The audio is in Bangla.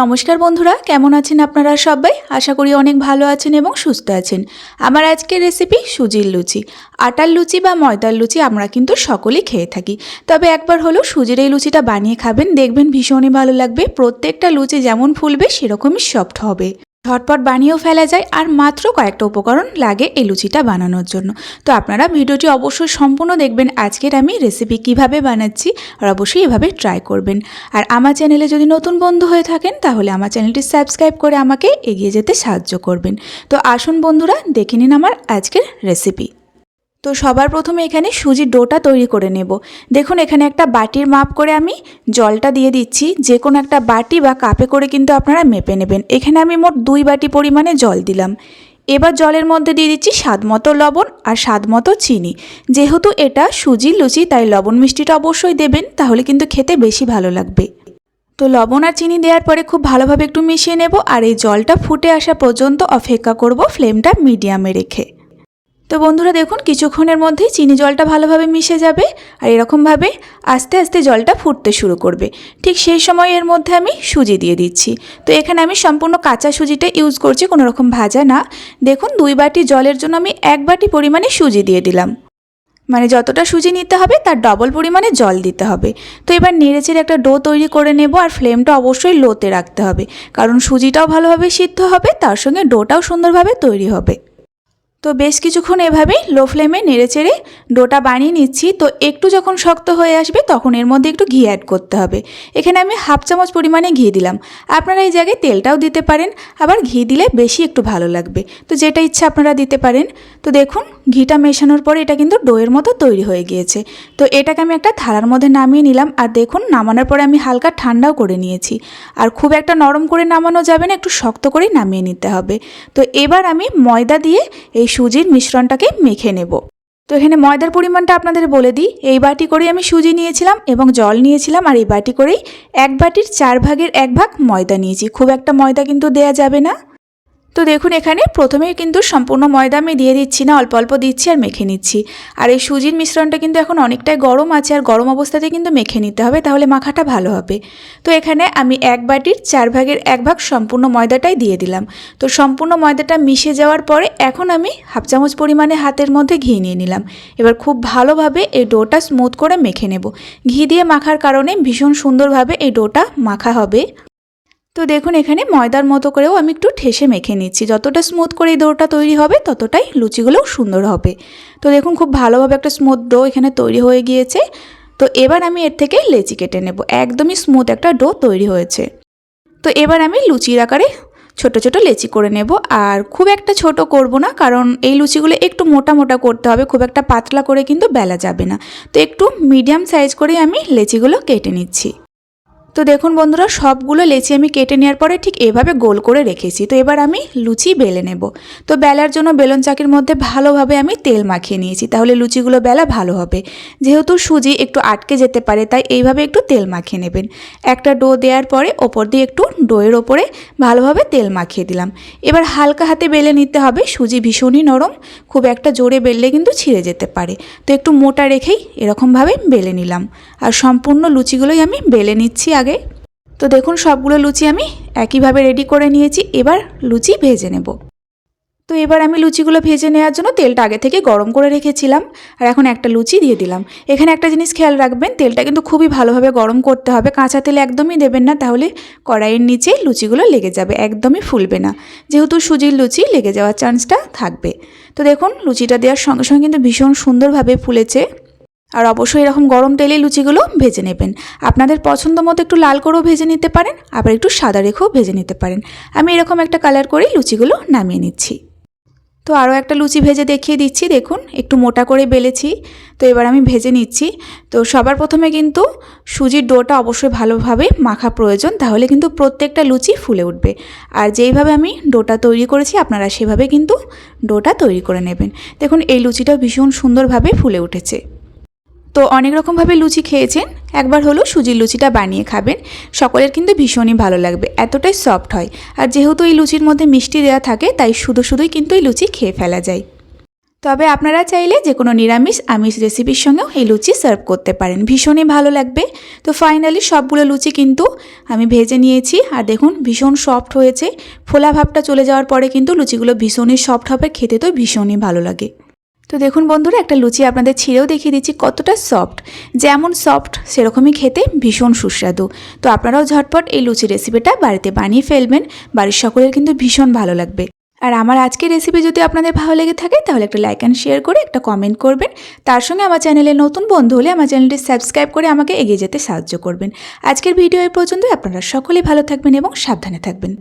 নমস্কার বন্ধুরা, কেমন আছেন আপনারা সবাই? আশা করি অনেক ভালো আছেন এবং সুস্থ আছেন। আমার আজকের রেসিপি সুজির লুচি। আটার লুচি বা ময়দার লুচি আমরা কিন্তু সকলেই খেয়ে থাকি। তবে একবার হলো সুজির এই লুচিটা বানিয়ে খাবেন, দেখবেন ভীষণই ভালো লাগবে। প্রত্যেকটা লুচি যেমন ফুলবে, সেরকমই সফট হবে। ঝটপট বানিয়েও ফেলা যায় আর মাত্র কয়েকটা উপকরণ লাগে এই লুচিটা বানানোর জন্য। তো আপনারা ভিডিওটি অবশ্যই সম্পূর্ণ দেখবেন, আজকের আমি রেসিপি কীভাবে বানাচ্ছি আর অবশ্যই এভাবে ট্রাই করবেন। আর আমার চ্যানেলে যদি নতুন বন্ধু হয়ে থাকেন, তাহলে আমার চ্যানেলটি সাবস্ক্রাইব করে আমাকে এগিয়ে যেতে সাহায্য করবেন। তো আসুন বন্ধুরা, দেখে নিন আমার আজকের রেসিপি তো সবার প্রথমে এখানে সুজির ডোটা তৈরি করে নেব। দেখুন, এখানে একটা বাটির মাপ করে আমি জলটা দিয়ে দিচ্ছি। যে কোনো একটা বাটি বা কাপে করে কিন্তু আপনারা মেপে নেবেন। এখানে আমি মোট দুই বাটি পরিমাণে জল দিলাম। এবার জলের মধ্যে দিয়ে দিচ্ছি স্বাদ মতো লবণ আর স্বাদ মতো চিনি। যেহেতু এটা সুজির লুচি, তাই লবণ মিষ্টিটা অবশ্যই দেবেন, তাহলে কিন্তু খেতে বেশি ভালো লাগবে। তো লবণ আর চিনি দেওয়ার পরে খুব ভালোভাবে একটু মিশিয়ে নেব আর এই জলটা ফুটে আসা পর্যন্ত অপেক্ষা করব ফ্লেমটা মিডিয়ামে রেখে। তো বন্ধুরা দেখুন, কিছুক্ষণের মধ্যেই চিনি জলটা ভালোভাবে মিশে যাবে আর এরকমভাবে আস্তে আস্তে জলটা ফুটতে শুরু করবে। ঠিক সেই সময় এর মধ্যে আমি সুজি দিয়ে দিচ্ছি। তো এখানে আমি সম্পূর্ণ কাঁচা সুজিটা ইউজ করছি কোনো রকম ভাজা না। দেখুন, দুই বাটি জলের জন্য আমি এক বাটি পরিমাণে সুজি দিয়ে দিলাম। মানে যতটা সুজি নিতে হবে, তার ডবল পরিমাণে জল দিতে হবে। তো এবার নেড়েচেড়ে একটা ডো তৈরি করে নেব আর ফ্লেমটা অবশ্যই লোতে রাখতে হবে। কারণ সুজিটাও ভালোভাবে সিদ্ধ হবে, তার সঙ্গে ডোটাও সুন্দরভাবে তৈরি হবে। তো বেশ কিছুক্ষণ এভাবেই লো ফ্লেমে নেড়েচেড়ে ডোটা বানিয়ে নিচ্ছি। তো একটু যখন শক্ত হয়ে আসবে তখন এর মধ্যে একটু ঘি অ্যাড করতে হবে। এখানে আমি হাফ চামচ পরিমাণে ঘি দিলাম। আপনারা এই জায়গায় তেলটাও দিতে পারেন, আবার ঘি দিলে বেশি একটু ভালো লাগবে। তো যেটা ইচ্ছা আপনারা দিতে পারেন। তো দেখুন, ঘিটা মেশানোর পরে এটা কিন্তু ডোয়ের মতো তৈরি হয়ে গিয়েছে। তো এটাকে আমি একটা থালার মধ্যে নামিয়ে নিলাম আর দেখুন, নামানোর পরে আমি হালকা ঠান্ডাও করে নিয়েছি। আর খুব একটা নরম করে নামানো যাবে না, একটু শক্ত করেই নামিয়ে নিতে হবে। তো এবার আমি ময়দা দিয়ে এই সুজির মিশ্রণটাকে মেখে নেব। তো এখানে ময়দার পরিমাণটা আপনাদের বলে দিই। এই বাটি করেই আমি সুজি নিয়েছিলাম এবং জল নিয়েছিলাম আর এই বাটি করেই এক বাটির চার ভাগের এক ভাগ ময়দা নিয়েছি। খুব একটা ময়দা কিন্তু দেয়া যাবে না। তো দেখুন এখানে প্রথমেই কিন্তু সম্পূর্ণ ময়দা আমি দিয়ে দিচ্ছি না, অল্প অল্প দিচ্ছি আর মেখে নিচ্ছি। আর এই সুজির মিশ্রণটা কিন্তু এখন অনেকটাই গরম আছে আর গরম অবস্থাতে কিন্তু মেখে নিতে হবে, তাহলে মাখাটা ভালো হবে। তো এখানে আমি এক বাটির চার ভাগের এক ভাগ সম্পূর্ণ ময়দাটাই দিয়ে দিলাম। তো সম্পূর্ণ ময়দাটা মিশে যাওয়ার পরে এখন আমি হাফ চামচ পরিমাণে হাতের মধ্যে ঘি নিয়ে নিলাম। এবার খুব ভালোভাবে এই ডোটা স্মুথ করে মেখে নেব। ঘি দিয়ে মাখার কারণে ভীষণ সুন্দরভাবে এই ডোটা মাখা হবে। তো দেখুন, এখানে ময়দার মতো করেও আমি একটু ঠেসে মেখে নিচ্ছি। যতটা স্মুথ করে এই ডোটা তৈরি হবে, ততটাই লুচিগুলোও সুন্দর হবে। তো দেখুন, খুব ভালোভাবে একটা স্মুথ ডো এখানে তৈরি হয়ে গিয়েছে। তো এবার আমি এর থেকে লেচি কেটে নেব। একদমই স্মুথ একটা ডো তৈরি হয়েছে। তো এবার আমি লুচির আকারে ছোট ছোট লেচি করে নেব। আর খুব একটা ছোট করব না, কারণ এই লুচিগুলো একটু মোটা মোটা করতে হবে। খুব একটা পাতলা করে কিন্তু বেলা যাবে না। তো একটু মিডিয়াম সাইজ করেই আমি লেচিগুলো কেটে নিচ্ছি। তো দেখুন বন্ধুরা, সবগুলো লেচি আমি কেটে নেওয়ার পরে ঠিক এভাবে গোল করে রেখেছি। তো এবার আমি লুচি বেলে নেব। তো বেলার জন্য বেলন চাকির মধ্যে ভালোভাবে আমি তেল মাখিয়ে নিয়েছি, তাহলে লুচিগুলো বেলা ভালো হবে। যেহেতু সুজি একটু আটকে যেতে পারে, তাই এইভাবে একটু তেল মাখিয়ে নেবেন। একটা ডো দেওয়ার পরে ওপর দিয়ে একটু ডোয়ের ওপরে ভালোভাবে তেল মাখিয়ে দিলাম। এবার হালকা হাতে বেলে নিতে হবে, সুজি ভীষণই নরম, খুব একটা জোরে বেললে কিন্তু ছিঁড়ে যেতে পারে। তো একটু মোটা রেখেই এরকমভাবে বেলে নিলাম। আর সম্পূর্ণ লুচিগুলোই আমি বেলে নিচ্ছি আগে? তো দেখুন সবগুলো লুচি আমি একইভাবে রেডি করে নিয়েছি। এবার লুচি ভেজে নেব। তো এবার আমি লুচিগুলো ভেজে নেওয়ার জন্য তেলটা আগে থেকে গরম করে রেখেছিলাম। আর এখন একটা লুচি দিয়ে দিলাম। এখানে একটা জিনিস খেয়াল রাখবেন, তেলটা কিন্তু খুবই ভালোভাবে গরম করতে হবে। কাঁচা তেল একদমই দেবেন না, তাহলে কড়াইয়ের নিচে লুচিগুলো লেগে যাবে, একদমই ফুলবে না। যেহেতু সুজির লুচি, লেগে যাওয়ার চান্সটা থাকবে। তো দেখুন, লুচিটা দেওয়ার সঙ্গে সঙ্গে কিন্তু ভীষণ সুন্দরভাবে ফুলেছে। আর অবশ্যই এরকম গরম তেলে লুচিগুলো ভেজে নেবেন। আপনাদের পছন্দ মতো একটু লাল করেও ভেজে নিতে পারেন, আবার একটু সাদা রেখেও ভেজে নিতে পারেন। আমি এরকম একটা কালার করেই লুচিগুলো নামিয়ে নিচ্ছি। তো আরও একটা লুচি ভেজে দেখিয়ে দিচ্ছি, দেখুন, একটু মোটা করে বেলেছি। তো এবার আমি ভেজে নিচ্ছি। তো সবার প্রথমে কিন্তু সুজির ডোটা অবশ্যই ভালোভাবে মাখা প্রয়োজন, তাহলে কিন্তু প্রত্যেকটা লুচি ফুলে উঠবে। আর যেইভাবে আমি ডোটা তৈরি করেছি, আপনারা সেভাবে কিন্তু ডোটা তৈরি করে নেবেন। দেখুন, এই লুচিটা ভীষণ সুন্দরভাবে ফুলে উঠেছে। তো অনেক রকমভাবে লুচি খেয়েছেন। একবার হলেও সুজির লুচিটা বানিয়ে খাবেন। সকলের কিন্তু ভীষণই ভালো লাগবে, এতটাই সফট হয়। আর যেহেতু এই লুচির মধ্যে মিষ্টি দেওয়া থাকে, তাই শুধু শুধুই কিন্তু এই লুচি খেয়ে ফেলা যায়। তবে আপনারা চাইলে যে কোনো নিরামিষ, আমিষ রেসিপির সঙ্গেও এই লুচি সার্ভ করতে পারেন। ভীষণই ভালো লাগবে। তো ফাইনালি সবগুলো লুচি কিন্তু আমি ভেজে নিয়েছি। আর দেখুন, ভীষণ সফট হয়েছে। ফোলা ভাবটা চলে যাওয়ার পরে কিন্তু লুচিগুলো ভীষণই সফট হবে, খেতে তো ভীষণই ভালো লাগে। তো দেখুন বন্ধুরা, একটা লুচি আপনাদের ছিঁড়েও দেখিয়ে দিচ্ছি কতটা সফট যেমন সফট সেরকমই খেতে ভীষণ সুস্বাদু। তো আপনারাও ঝটপট এই লুচি রেসিপিটা বাড়িতে বানিয়ে ফেলবেন। বাড়ির সকলের কিন্তু ভীষণ ভালো লাগবে। আর আমার আজকের রেসিপি যদি আপনাদের ভালো লেগে থাকে, তাহলে একটা লাইক অ্যান্ড শেয়ার করে একটা কমেন্ট করবেন। তার সঙ্গে আমার চ্যানেলে নতুন বন্ধু হলে আমার চ্যানেলটি সাবস্ক্রাইব করে আমাকে এগিয়ে যেতে সাহায্য করবেন। আজকের ভিডিও এই পর্যন্তই। আপনারা সকলেই ভালো থাকবেন এবং সাবধানে থাকবেন।